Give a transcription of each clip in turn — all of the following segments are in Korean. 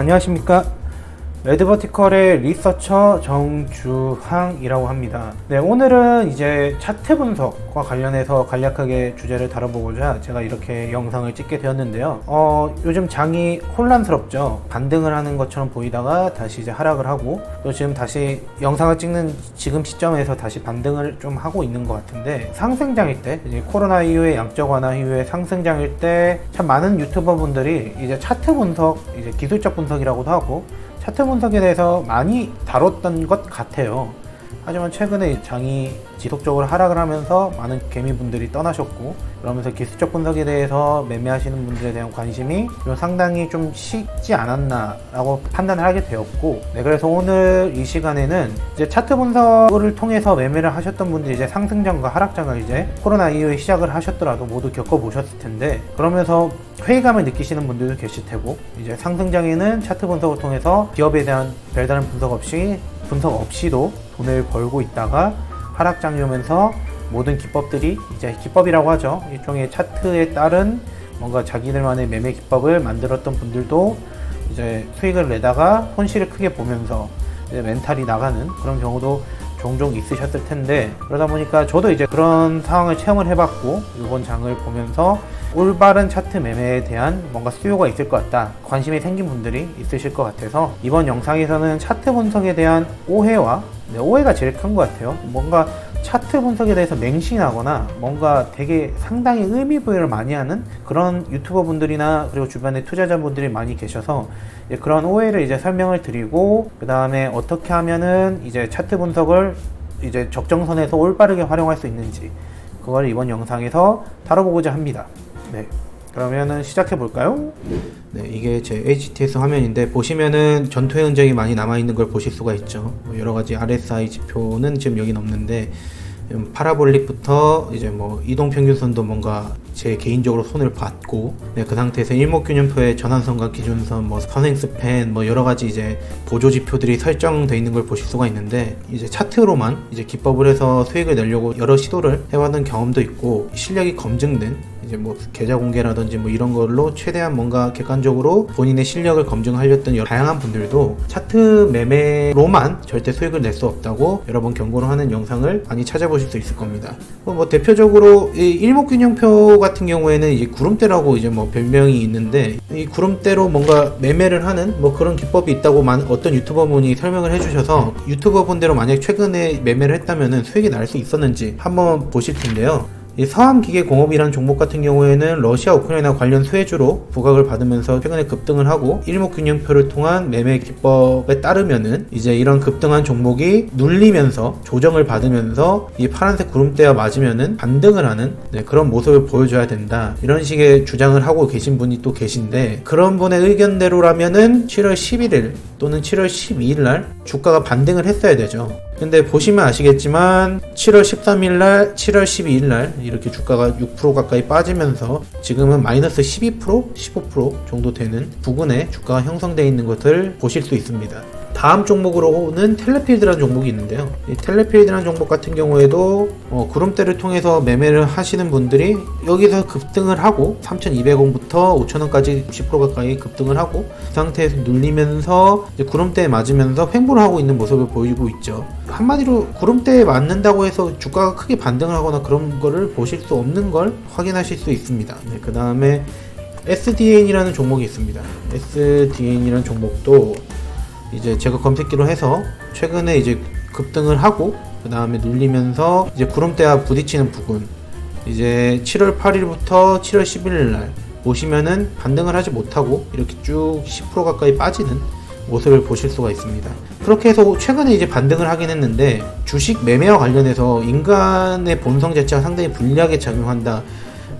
안녕하십니까 레드버티컬의 리서처 정주항이라고 합니다. 네 오늘은 이제 차트 분석과 관련해서 간략하게 주제를 다뤄보고자 제가 이렇게 영상을 찍게 되었는데요. 어 요즘 장이 혼란스럽죠. 반등을 하는 것처럼 보이다가 다시 이제 하락을 하고 또 지금 다시 영상을 찍는 지금 시점에서 다시 반등을 좀 하고 있는 것 같은데 상승장일 때 코로나 이후에 양적 완화 이후에 상승장일 때 참 많은 유튜버 분들이 이제 차트 분석 이제 기술적 분석이라고도 하고 차트 분석에 대해서 많이 다뤘던 것 같아요. 하지만 최근에 장이 지속적으로 하락을 하면서 많은 개미분들이 떠나셨고 그러면서 기술적 분석에 대해서 매매하시는 분들에 대한 관심이 좀 상당히 좀 식지 않았나라고 판단을 하게 되었고 네 그래서 오늘 이 시간에는 이제 차트 분석을 통해서 매매를 하셨던 분들이 이제 상승장과 하락장을 이제 코로나 이후에 시작을 하셨더라도 모두 겪어보셨을 텐데 그러면서 회의감을 느끼시는 분들도 계실 테고 이제 상승장에는 차트 분석을 통해서 기업에 대한 별다른 분석 없이 분석 없이도 돈을 벌고 있다가 하락장이 오면서 모든 기법들이 이제 기법이라고 하죠. 일종의 차트에 따른 뭔가 자기들만의 매매 기법을 만들었던 분들도 이제 수익을 내다가 손실을 크게 보면서 이제 멘탈이 나가는 그런 경우도 종종 있으셨을 텐데 그러다 보니까 저도 이제 그런 상황을 체험을 해봤고 이번 장을 보면서 올바른 차트 매매에 대한 뭔가 수요가 있을 것 같다 관심이 생긴 분들이 있으실 것 같아서 이번 영상에서는 차트 분석에 대한 오해와 네, 오해가 제일 큰 것 같아요 뭔가 차트 분석에 대해서 맹신하거나 뭔가 되게 상당히 의미 부여를 많이 하는 그런 유튜버 분들이나 그리고 주변에 투자자 분들이 많이 계셔서 그런 오해를 이제 설명을 드리고 그 다음에 어떻게 하면은 이제 차트 분석을 이제 적정선에서 올바르게 활용할 수 있는지 그걸 이번 영상에서 다뤄보고자 합니다. 네. 그러면은 시작해 볼까요? 네, 이게 제 HTS 화면인데 보시면은 전투의 흔적이 많이 남아 있는 걸 보실 수가 있죠. 뭐 여러 가지 RSI 지표는 지금 여긴 없는데 음, 파라볼릭부터 이제 뭐 이동 평균선도 뭔가 제 개인적으로 손을 봤고 네, 그 상태에서 일목균형표의 전환선과 기준선, 뭐 선행스팬, 뭐 여러 가지 이제 보조 지표들이 설정돼 있는 걸 보실 수가 있는데 이제 차트로만 이제 기법을 해서 수익을 내려고 여러 시도를 해왔던 경험도 있고 실력이 검증된 이제 뭐 계좌 공개라든지 뭐 이런 걸로 최대한 뭔가 객관적으로 본인의 실력을 검증하려던 다양한 분들도 차트 매매로만 절대 수익을 낼 수 없다고 여러 번 경고를 하는 영상을 많이 찾아보실 수 있을 겁니다. 뭐, 뭐 대표적으로 이 일목균형표 같은 경우에는 이제 구름대라고 이제 뭐 별명이 있는데 이 구름대로 뭔가 매매를 하는 뭐 그런 기법이 있다고 만 어떤 유튜버 분이 설명을 해주셔서 유튜버 분대로 만약 최근에 매매를 했다면은 수익이 날 수 있었는지 한번 보실 텐데요. 이 서암기계 공업이라는 종목 같은 경우에는 러시아 우크라이나 관련 수혜주로 부각을 받으면서 최근에 급등을 하고 일목균형표를 통한 매매 기법에 따르면은 이제 이런 급등한 종목이 눌리면서 조정을 받으면서 이 파란색 구름대와 맞으면은 반등을 하는 네, 그런 모습을 보여줘야 된다 이런 식의 주장을 하고 계신 분이 또 계신데 그런 분의 의견대로라면은 7월 11일 또는 7월 12일 날 주가가 반등을 했어야 되죠. 근데 보시면 아시겠지만 7월 13일 날, 7월 12일 날 이렇게 주가가 6% 가까이 빠지면서 지금은 마이너스 12%, 15% 정도 되는 부근에 주가가 형성되어 있는 것을 보실 수 있습니다. 다음 종목으로는 텔레필드라는 종목이 있는데요. 이 텔레필드라는 종목 같은 경우에도 어, 구름대를 통해서 매매를 하시는 분들이 여기서 급등을 하고 3,200원부터 5,000원까지 60% 가까이 급등을 하고 그 상태에서 눌리면서 구름대에 맞으면서 횡보를 하고 있는 모습을 보이고 있죠. 한마디로 구름대에 맞는다고 해서 주가가 크게 반등을 하거나 그런 거를 보실 수 없는 걸 확인하실 수 있습니다. 네, 그 다음에 SDN이라는 종목이 있습니다. SDN이라는 종목도 이제 제가 검색기로 해서 최근에 이제 급등을 하고 그 다음에 눌리면서 이제 구름대와 부딪히는 부분 이제 7월 8일부터 7월 11일 날 보시면은 반등을 하지 못하고 이렇게 쭉 10% 가까이 빠지는 모습을 보실 수가 있습니다. 그렇게 해서 최근에 이제 반등을 하긴 했는데 주식 매매와 관련해서 인간의 본성 자체가 상당히 불리하게 작용한다.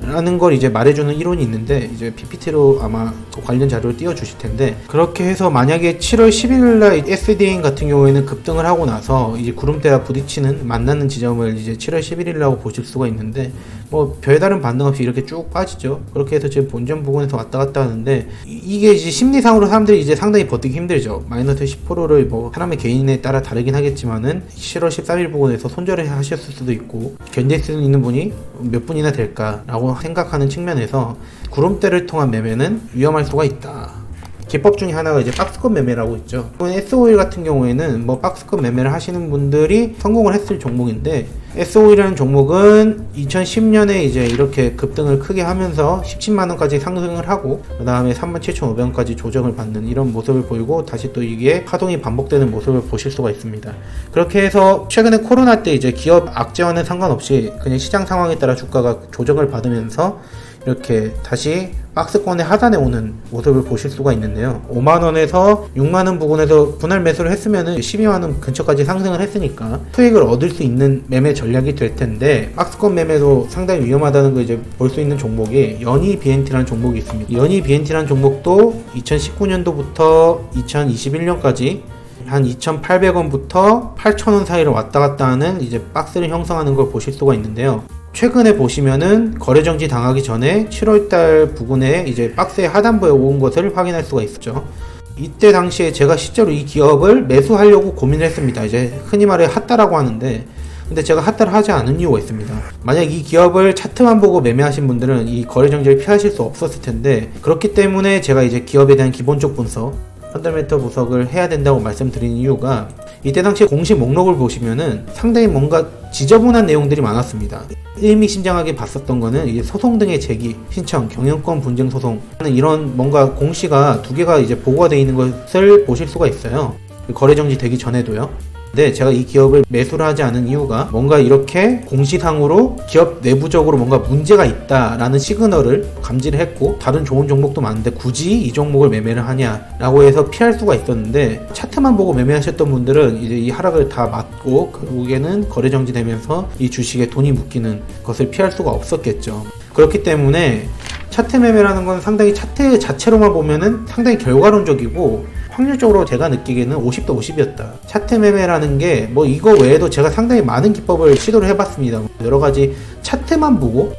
라는 걸 이제 말해주는 이론이 있는데 이제 PPT로 아마 그 관련 자료를 띄워주실 텐데 그렇게 해서 만약에 7월 11일 날 SDN 같은 경우에는 급등을 하고 나서 이제 구름대와 부딪히는 만나는 지점을 이제 7월 11일이라고 보실 수가 있는데 뭐 별다른 반등 없이 이렇게 쭉 빠지죠. 그렇게 해서 지금 본전 부근에서 왔다 갔다 하는데 이- 이게 이제 심리상으로 사람들이 이제 상당히 버티기 힘들죠. 마이너스 10%를 뭐 사람의 개인에 따라 다르긴 하겠지만은 7월 13일 부근에서 손절을 하셨을 수도 있고 견딜 수 있는 분이 몇 분이나 될까라고 생각하는 측면에서 구름대를 통한 매매는 위험할 수가 있다. 기법 중에 하나가 이제 박스권 매매라고 있죠. S5일 같은 경우에는 뭐 박스권 매매를 하시는 분들이 성공을 했을 종목인데 S5이라는 종목은 2010년에 이제 이렇게 급등을 크게 하면서 17만 원까지 상승을 하고 그 다음에 37,500원까지 조정을 받는 이런 모습을 보이고 다시 또 이게 파동이 반복되는 모습을 보실 수가 있습니다. 그렇게 해서 최근에 코로나 때 이제 기업 악재와는 상관없이 그냥 시장 상황에 따라 주가가 조정을 받으면서 이렇게 다시 박스권의 하단에 오는 모습을 보실 수가 있는데요. 5만원에서 6만원 부근에서 분할 매수를 했으면은 12만원 근처까지 상승을 했으니까 수익을 얻을 수 있는 매매 전략이 될 텐데 박스권 매매도 상당히 위험하다는 걸 이제 볼 수 있는 종목이 연희 BNT라는 종목이 있습니다. 연희 BNT라는 종목도 2019년도부터 2021년까지 한 2,800원부터 8,000원 사이를 왔다 갔다 하는 이제 박스를 형성하는 걸 보실 수가 있는데요. 최근에 보시면은 거래 정지 당하기 전에 7월달 부근에 이제 박스의 하단부에 온 것을 확인할 수가 있었죠. 이때 당시에 제가 실제로 이 기업을 매수하려고 고민을 했습니다. 이제 흔히 말해 핫다라고 하는데 근데 제가 핫다를 하지 않은 이유가 있습니다. 만약 이 기업을 차트만 보고 매매하신 분들은 이 거래 정지를 피하실 수 없었을 텐데 그렇기 때문에 제가 이제 기업에 대한 기본적 분석 펀더멘터 분석을 해야 된다고 말씀드린 이유가 이때 당시 공식 목록을 보시면은 상당히 뭔가 지저분한 내용들이 많았습니다. 의미심장하게 봤었던 거는 소송 등의 제기, 신청, 경영권 분쟁 소송 이런 뭔가 공시가 두 개가 이제 보고가 되어 있는 것을 보실 수가 있어요. 거래 정지 되기 전에도요. 근데 제가 이 기업을 매수를 하지 않은 이유가 뭔가 이렇게 공시상으로 기업 내부적으로 뭔가 문제가 있다라는 시그널을 감지를 했고 다른 좋은 종목도 많은데 굳이 이 종목을 매매를 하냐라고 해서 피할 수가 있었는데 차트만 보고 매매하셨던 분들은 이제 이 하락을 다 맞고 결국에는 거래 정지되면서 이 주식에 돈이 묶이는 것을 피할 수가 없었겠죠. 그렇기 때문에 차트 매매라는 건 상당히 차트 자체로만 보면은 상당히 결과론적이고 확률적으로 제가 느끼기에는 50대 50이었다. 차트 매매라는 게 뭐 이거 외에도 제가 상당히 많은 기법을 시도를 해봤습니다. 여러 가지 차트만 보고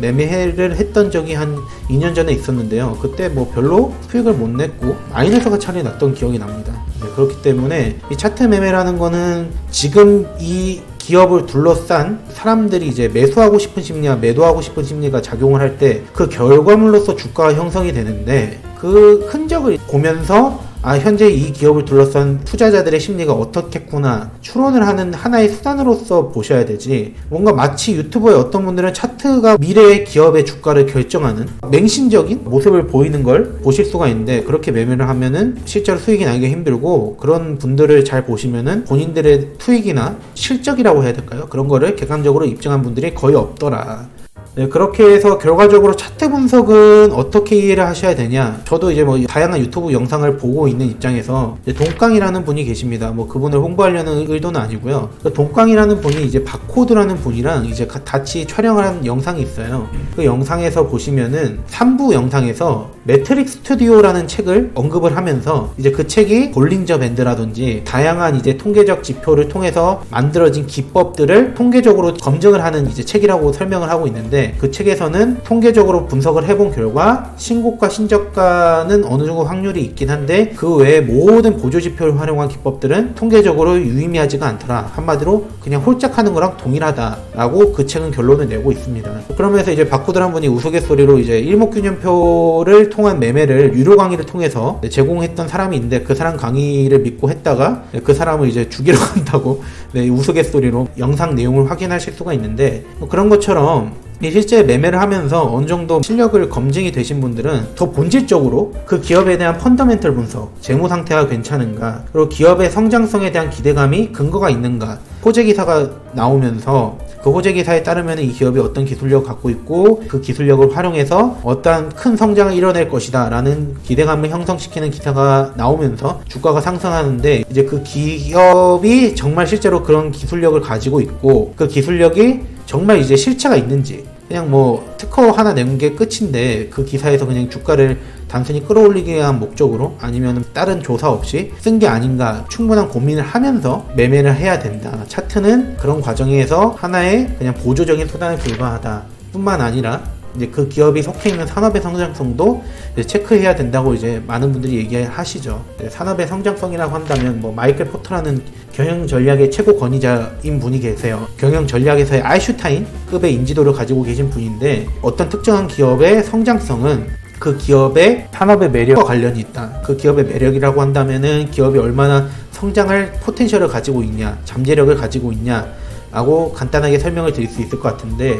매매를 했던 적이 한 2년 전에 있었는데요. 그때 뭐 별로 수익을 못 냈고 마이너스가 차례 났던 기억이 납니다. 네, 그렇기 때문에 이 차트 매매라는 거는 지금 이 기업을 둘러싼 사람들이 이제 매수하고 싶은 심리와 매도하고 싶은 심리가 작용을 할 때 그 결과물로서 주가가 형성이 되는데 그 흔적을 보면서 아 현재 이 기업을 둘러싼 투자자들의 심리가 어떻겠구나 추론을 하는 하나의 수단으로서 보셔야 되지. 뭔가 마치 유튜버의 어떤 분들은 차트가 미래의 기업의 주가를 결정하는 맹신적인 모습을 보이는 걸 보실 수가 있는데 그렇게 매매를 하면은 실제로 수익이 나기 힘들고 그런 분들을 잘 보시면은 본인들의 수익이나 실적이라고 해야 될까요? 그런 거를 객관적으로 입증한 분들이 거의 없더라 네, 그렇게 해서 결과적으로 차트 분석은 어떻게 이해를 하셔야 되냐? 저도 이제 뭐 다양한 유튜브 영상을 보고 있는 입장에서 이제 동깡이라는 분이 계십니다. 뭐 그분을 홍보하려는 의도는 아니고요. 그 동깡이라는 분이 이제 바코드라는 분이랑 이제 가- 같이 촬영을 한 영상이 있어요. 그 영상에서 보시면은 3부 영상에서 매트릭 스튜디오라는 책을 언급을 하면서 이제 그 책이 볼링저 밴드라든지 다양한 이제 통계적 지표를 통해서 만들어진 기법들을 통계적으로 검증을 하는 이제 책이라고 설명을 하고 있는데 그 책에서는 통계적으로 분석을 해본 결과 신고가 신저가는 어느 정도 확률이 있긴 한데 그 외에 모든 보조 지표를 활용한 기법들은 통계적으로 유의미하지가 않더라. 한마디로 그냥 홀짝 하는 거랑 동일하다라고 그 책은 결론을 내고 있습니다. 그러면서 이제 바코드 한 분이 우스갯소리로 이제 일목균형표를 통한 매매를 유료 강의를 통해서 제공했던 사람이 있는데 그 사람 강의를 믿고 했다가 그 사람을 이제 죽이러 간다고 네, 우스갯소리로 영상 내용을 확인하실 수가 있는데 뭐 그런 것처럼 이 실제 매매를 하면서 어느 정도 실력을 검증이 되신 분들은 더 본질적으로 그 기업에 대한 펀더멘털 분석, 재무 상태가 괜찮은가, 그리고 기업의 성장성에 대한 기대감이 근거가 있는가, 호재 기사가 나오면서 그 호재 기사에 따르면 이 기업이 어떤 기술력을 갖고 있고 그 기술력을 활용해서 어떠한 큰 성장을 이뤄낼 것이다 라는 기대감을 형성시키는 기사가 나오면서 주가가 상승하는데 이제 그 기업이 정말 실제로 그런 기술력을 가지고 있고 그 기술력이 정말 이제 실체가 있는지 그냥 뭐 특허 하나 낸게 끝인데 그 기사에서 그냥 주가를 단순히 끌어올리기 위한 목적으로 아니면 다른 조사 없이 쓴 게 아닌가 충분한 고민을 하면서 매매를 해야 된다. 차트는 그런 과정에서 하나의 그냥 보조적인 수단에 불과하다. 뿐만 아니라 이제 그 기업이 속해 있는 산업의 성장성도 체크해야 된다고 이제 많은 분들이 얘기하시죠. 네, 산업의 성장성이라고 한다면 뭐 마이클 포터라는 경영 전략의 최고 권위자인 분이 계세요. 경영 전략에서의 아이슈타인 급의 인지도를 가지고 계신 분인데 어떤 특정한 기업의 성장성은 그 기업의 산업의 매력과 관련이 있다. 그 기업의 매력이라고 한다면은 기업이 얼마나 성장할 포텐셜을 가지고 있냐, 잠재력을 가지고 있냐 라고 간단하게 설명을 드릴 수 있을 것 같은데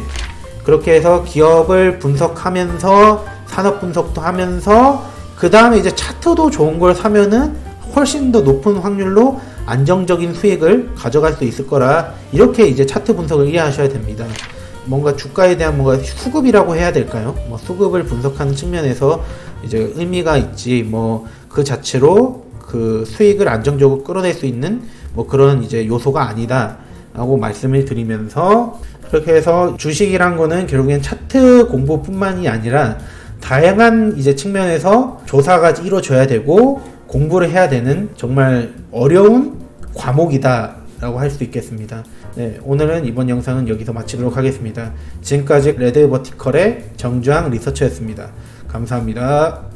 그렇게 해서 기업을 분석하면서 산업 분석도 하면서 그 다음에 이제 차트도 좋은 걸 사면은 훨씬 더 높은 확률로 안정적인 수익을 가져갈 수 있을 거라 이렇게 이제 차트 분석을 이해하셔야 됩니다. 뭔가 주가에 대한 뭔가 수급이라고 해야 될까요? 뭐 수급을 분석하는 측면에서 이제 의미가 있지 뭐 그 자체로 그 수익을 안정적으로 끌어낼 수 있는 뭐 그런 이제 요소가 아니다라고 말씀을 드리면서 그렇게 해서 주식이란 거는 결국엔 차트 공부뿐만이 아니라 다양한 이제 측면에서 조사가 이루어져야 되고 공부를 해야 되는 정말 어려운 과목이다라고 할 수 있겠습니다. 네, 오늘은 이번 영상은 여기서 마치도록 하겠습니다. 지금까지 레드 버티컬의 정주항 리서처였습니다. 감사합니다.